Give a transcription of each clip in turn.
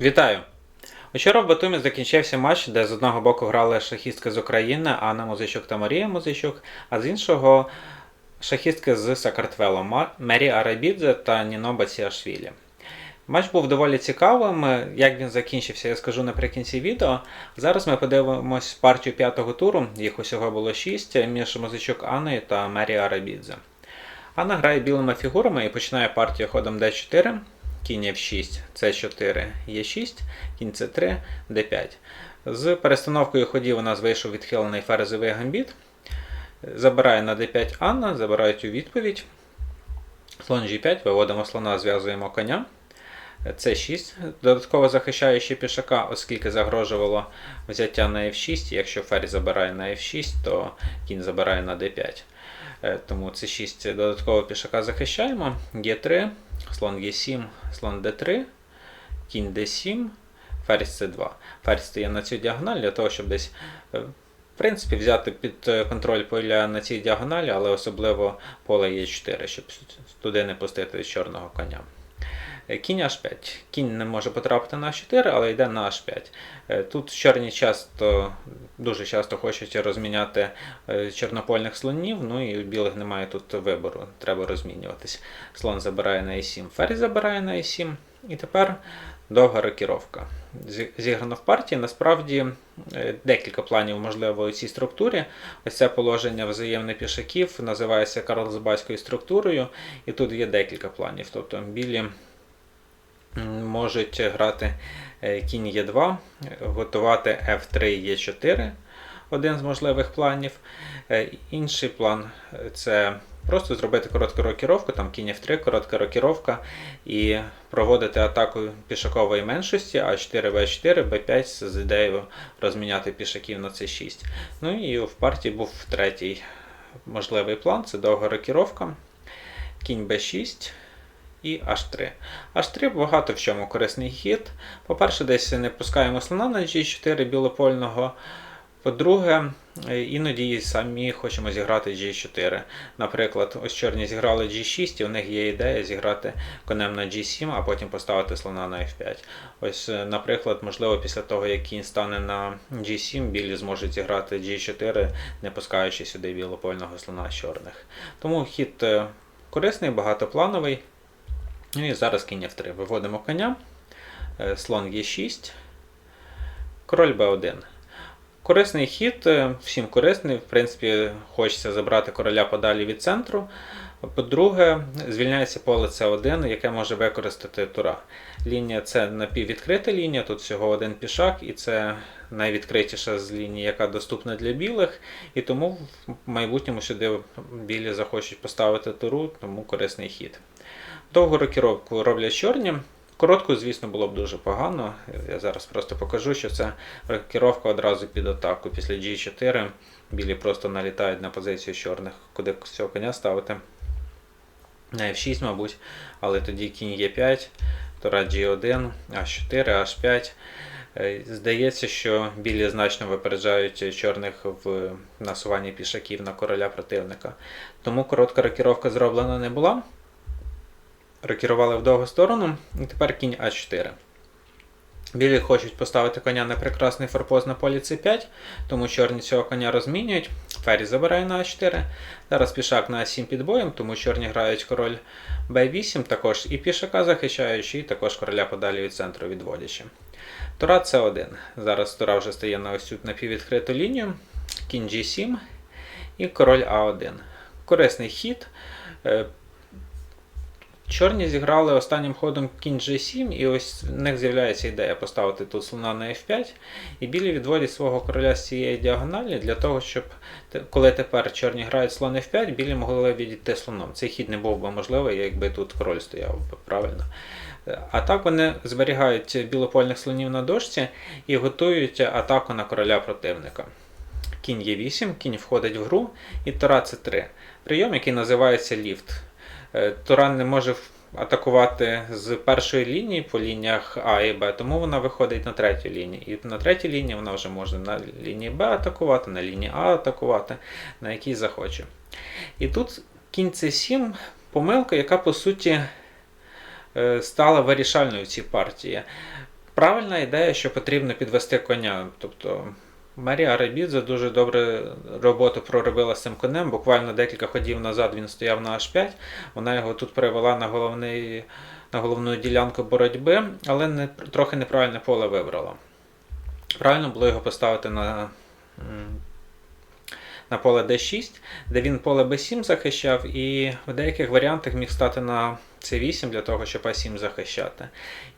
Вітаю! Вчора в Батумі закінчився матч, де з одного боку грали шахістки з України Анна Музичук та Марія Музичук, а з іншого шахістки з Сакартвело Мері Арабідзе та Ніно Баціашвілі. Матч був доволі цікавим. Як він закінчився, я скажу наприкінці відео. Зараз ми подивимось партію п'ятого туру, їх усього було шість, між Музичук Анною та Мері Арабідзе. Анна грає білими фігурами і починає партію ходом d4, кінь f6, c4, e6, кінь c3, d5. З перестановкою ходів у нас вийшов відхилений ферзовий гамбіт. Забирає на d5 Анна, забирають у відповідь. Слон g5, виводимо слона, зв'язуємо коня. c6, додатково захищаючи пішака, оскільки загрожувало взяття на f6. Якщо ферзь забирає на f6, то кінь забирає на d5. Е, Тому це 6 додатково пішака захищаємо. G3, слон Е7, слон D3, кінь D7, ферзь C2. Ферзь стає на цю діагональ для того, щоб десь, е, в принципі, взяти під е, контроль поля на цій діагоналі, але особливо поле Е4, щоб туди не пустити чорного коня. Е, Кінь H5. Кінь не може потрапити на H4, але йде на H5. Е, Тут чорні часто, дуже часто хочуть розміняти е, чорнопольних слонів, ну і у білих немає тут вибору, треба розмінюватись. Слон забирає на e7, ферзь забирає на e7, і тепер довга рокіровка. Зі- Зіграно в партії. Насправді декілька планів можливо у цій структурі. Ось це положення взаємне пішаків називається карлсбайською структурою, і тут є декілька планів. Тобто білі можуть грати е, кінь Е2, готувати F3 Е4, один з можливих планів. Е, Інший план е, це просто зробити коротку рокіровку, там кінь F3, коротка рокіровка, і проводити атаку пішакової меншості, А4, В4, Б5 з ідеєю розміняти пішаків на С6. Ну і в партії був третій можливий план це довга рокіровка, кінь Б6 і H3. H3 багато в чому корисний хід. По-перше, десь не пускаємо слона на G4 білопольного. По-друге, іноді самі хочемо зіграти G4. Наприклад, ось чорні зіграли G6, і у них є ідея зіграти конем на G7, а потім поставити слона на F5. Ось, е, наприклад, можливо, після того, як кінь стане на G7, білі зможуть зіграти G4, не пускаючи сюди білопольного слона з чорних. Тому хід е, корисний, багатоплановий. Ну і зараз кінь F3. Виводимо коня, е, слон Е6, король Б1. Корисний хід, е, всім корисний. В принципі, хочеться забрати короля подалі від центру. По-друге, звільняється поле С1, яке може використати тура. Лінія це напіввідкрита лінія, тут всього один пішак, і це найвідкритіша з ліній, яка доступна для білих. І тому в майбутньому сюди білі захочуть поставити туру, тому корисний хід. Довгу рокіровку роблять чорні. Коротку, звісно, було б дуже погано. Я зараз просто покажу, що це рокіровка одразу під атаку. Після G4 білі просто налітають на позицію чорних, куди цього коня ставити. На F6, мабуть, але тоді кінь Е5, тура G1, H4, H5. Е, Здається, що білі значно випереджають чорних в насуванні пішаків на короля противника. Тому коротка рокіровка зроблена не була. Рокірували в довгу сторону, і тепер кінь А4. Білі хочуть поставити коня на прекрасний форпост на полі С5, тому чорні цього коня розмінюють. Ферзь забирає на А4. Зараз пішак на А7 під боєм, тому чорні грають король Б8, також і пішака захищаючи, і також короля подалі від центру відводячи. Тура С1. Зараз тура вже стає на ось цю напіввідкриту лінію. Кінь G7 і король А1. Корисний хід. Чорні зіграли останнім ходом кінь G7, і ось в них з'являється ідея поставити тут слона на F5, і білі відводять свого короля з цієї діагоналі для того, щоб коли тепер чорні грають слон F5, білі могли відійти слоном. Цей хід не був би можливий, якби тут король стояв правильно. Е, А так вони зберігають білопольних слонів на дошці і готують атаку на короля противника. Кінь Е8, кінь входить в гру, і Тура С3. Прийом, який називається ліфт. Е, Туран не може атакувати з першої лінії по лініях А і Б, тому вона виходить на третю лінію. І на третій лінії вона вже може на лінії Б атакувати, на лінії А атакувати, на якій захоче. І тут кінь С7 помилка, яка по суті е, стала вирішальною в цій партії. Правильна ідея, що потрібно підвести коня. Тобто Марія Арабідзе дуже добре роботу проробила з цим конем. Буквально декілька ходів назад він стояв на H5. Вона його тут привела на головний, на головну ділянку боротьби, але не, трохи неправильне поле вибрала. Правильно було його поставити на, на поле D6, де він поле B7 захищав, і в деяких варіантах міг стати на C8 для того, щоб А7 захищати.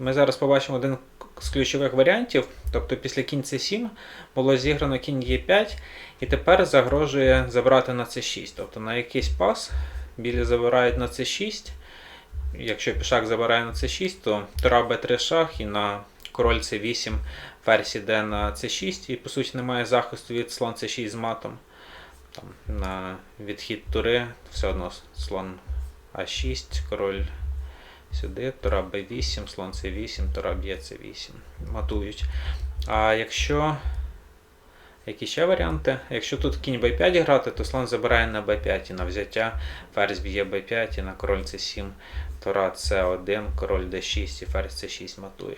І ми зараз побачимо один з ключових варіантів. Тобто після кінь C7 було зіграно кінь Е5, і тепер загрожує забрати на C6. Тобто на якийсь пас білі забирають на C6. Якщо пішак забирає на C6, то тура Б3 шах і на король C8 ферзь іде на C6, і по суті немає захисту від слон C6 з матом. Там, на відхід тури все одно слон А6, король сюди, тура Б8, слон С8, тура б'є С8. Матують. А якщо. Які ще варіанти? Якщо тут кінь b5 грати, то слон забирає на b5 і на взяття, ферзь б'є b5 і на король c7, тура c1, король d6 і ферзь c6 матує.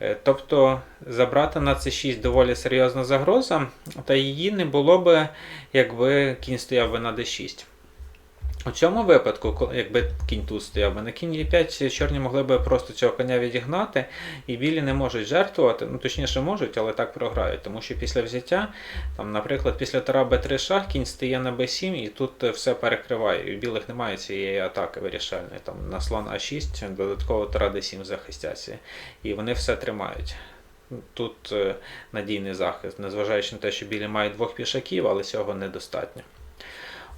Е, Тобто забрати на c6 доволі серйозна загроза, та її не було би, якби кінь стояв би на d6. У цьому випадку, якби кінь тут стояв би на кінь e5, чорні могли би просто цього коня відігнати, і білі не можуть жертвувати, ну точніше можуть, але так програють. Тому що після взяття, там, наприклад, після тура b3 шах, кінь стає на b7 і тут е, все перекриває. І у білих немає цієї атаки вирішальної. Там на слон а6, додатково тура d7 захистяться. І вони все тримають. Тут е, надійний захист, незважаючи на те, що білі мають двох пішаків, але цього недостатньо.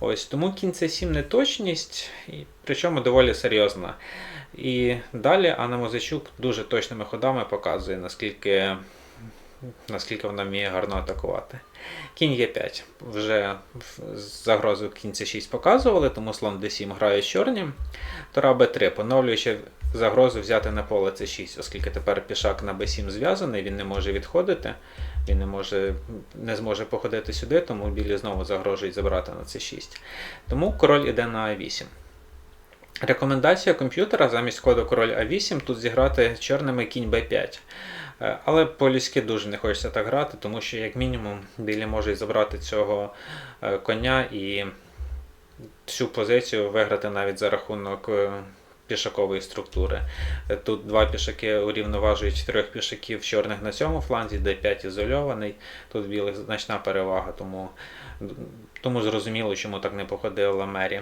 Ось тому кінце 7 неточність, і, причому доволі серйозна. І далі Анна Музичук дуже точними ходами показує, наскільки, наскільки вона вміє гарно атакувати. Кінь Е5. Вже загрозу кінь С6 показували, тому слон d7 грає з чорнім. Тура Б3, поновлюючи загрозу взяти на поле С6, оскільки тепер пішак на Б7 зв'язаний, він не може відходити. Він не може не зможе походити сюди, тому білі знову загрожують забрати на c6. Тому король іде на a8. Рекомендація комп'ютера замість коду король a8 тут зіграти чорними кінь b5. Е, Але по-людськи дуже не хочеться так грати, тому що, як мінімум, білі можуть забрати цього е, коня і цю позицію виграти навіть за рахунок е, пішакової структури. Е, Тут два пішаки урівноважують трьох пішаків чорних на цьому фланзі, d5 ізольований. Тут білих значна перевага, тому, тому зрозуміло, чому так не походила Мері.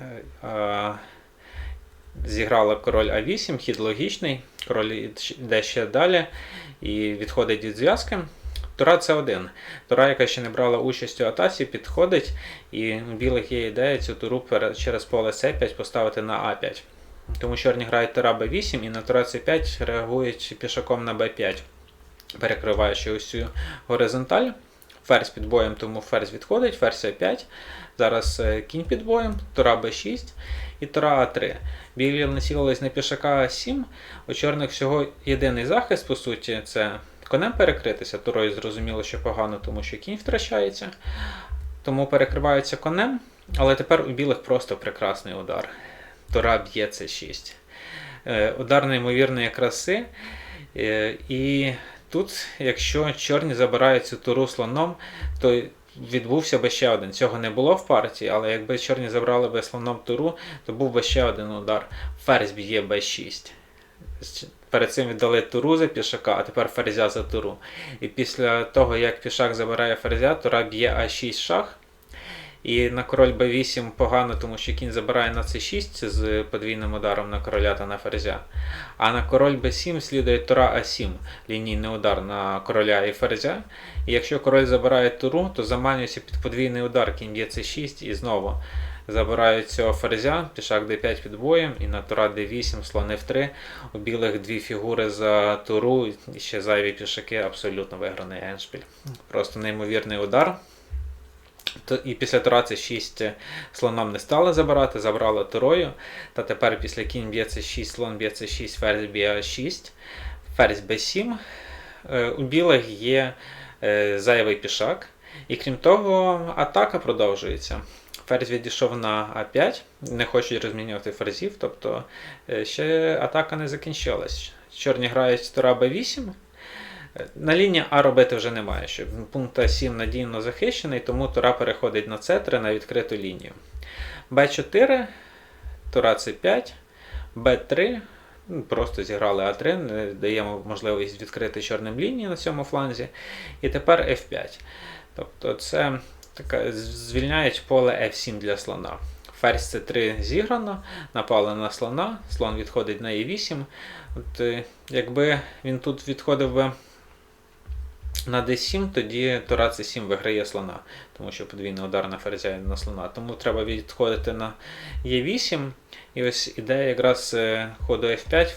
Е, а, Зіграла король А8, хід логічний, король йде ще далі і відходить від зв'язки. Тура С1. Тура, яка ще не брала участь у атаці, підходить, і у білих є ідея цю туру через поле С5 поставити на А5. Тому чорні грають Тура Б8 і на Тура С5 реагують пішаком на Б5, перекриваючи ось цю горизонталь. Ферзь під боєм, тому ферзь відходить, ферзь А5. Зараз е, кінь під боєм, Тура Б6 і Тура А3. Білі націлились на пішака А7. У чорних всього єдиний захист, по суті, це конем перекритися. Турою зрозуміло, що погано, тому що кінь втрачається. Тому перекриваються конем. Але тепер у білих просто прекрасний удар. Тура б'є С6. Е, Удар неймовірної краси. Е, І тут, якщо чорні забирають цю туру слоном, то відбувся би ще один. Цього не було в партії, але якби чорні забрали би слоном туру, то був би ще один удар. Ферзь б'є Б6. Перед цим віддали туру за пішака, а тепер ферзя за туру. І після того, як пішак забирає ферзя, тура б'є А6 шах. І на король Б8 погано, тому що кінь забирає на С6 з подвійним ударом на короля та на ферзя. А на король Б7 слідує тура А7, лінійний удар на короля і ферзя. І якщо король забирає туру, то заманюється під подвійний удар, кінь б'є С6 і знову забирають цього ферзя, пішак d5 під боєм, і на тура d8, слон f3. У білих дві фігури за туру, і ще зайві пішаки, абсолютно виграний еншпіль. Просто неймовірний удар. І після тура це 6 слоном не стали забирати, забрали турою. Та тепер після кінь б'є це 6, слон б'є це 6, ферзь б'є 6, ферзь b7. Е, У білих є е, зайвий пішак. І крім того, атака продовжується. Ферзь відійшов на А5, не хочуть розмінювати ферзів, тобто е, ще атака не закінчилась. чорні грають тура Б8. Е, На лінії А робити вже немає, що пункт 7 надійно захищений, тому тура переходить на С3 на відкриту лінію. Б4, тура С5, Б3. ну, Просто зіграли А3, не даємо можливість відкрити чорним лінії на цьому фланзі. І тепер F5. Тобто це така, звільняють поле F7 для слона. Ферзь C3 зіграно, напали на слона, слон відходить на E8. От, е, якби він тут відходив би на D7, тоді Тура C7 виграє слона, тому що подвійний удар на ферзя і на слона. Тому треба відходити на E8. І ось ідея якраз е, ходу F5,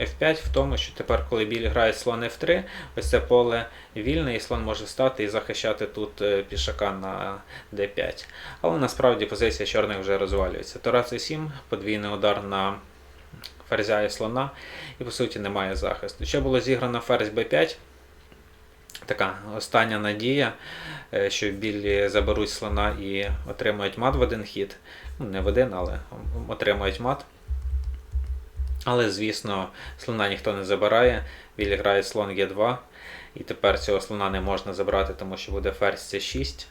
F5 в тому, що тепер, коли білі грають слон F3, ось це поле вільне, і слон може стати і захищати тут е, пішака на D5. Але насправді позиція чорних вже розвалюється. Тура C7, подвійний удар на ферзя і слона, і по суті немає захисту. Ще було зіграно ферзь B5. Така остання надія, е, що білі заберуть слона і отримають мат в один хід. Ну, не в один, але отримають мат. Але, звісно, слона ніхто не забирає. Білі грають слон Е2. І тепер цього слона не можна забрати, тому що буде ферзь С6.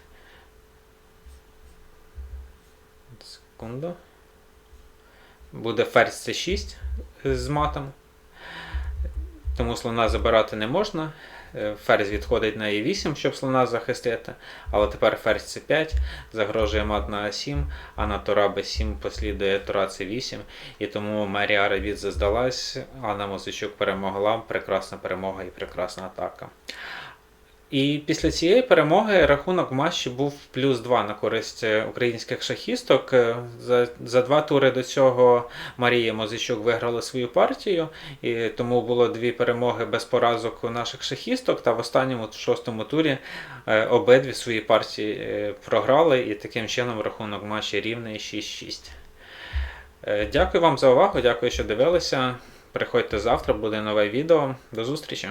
Секунду. Буде ферзь С6 з матом. Тому слона забирати не можна. Е, Ферзь відходить на e8, щоб слона захистити. Але тепер ферзь c5 загрожує мат на А7, а на Тора b7 послідує тура c8. І тому Марія Ревідзе а Анна Музичук перемогла. Прекрасна перемога і прекрасна атака. І після цієї перемоги рахунок в матчі був плюс 2 на користь е, українських шахісток. Е, За, за два тури до цього Марія Мозичук виграла свою партію, і тому було дві перемоги без поразок у наших шахісток. Та в останньому шостому турі е, обидві свої партії програли, і таким чином рахунок матчі рівний 6-6. Е, Дякую вам за увагу, дякую, що дивилися. Приходьте завтра, буде нове відео. До зустрічі!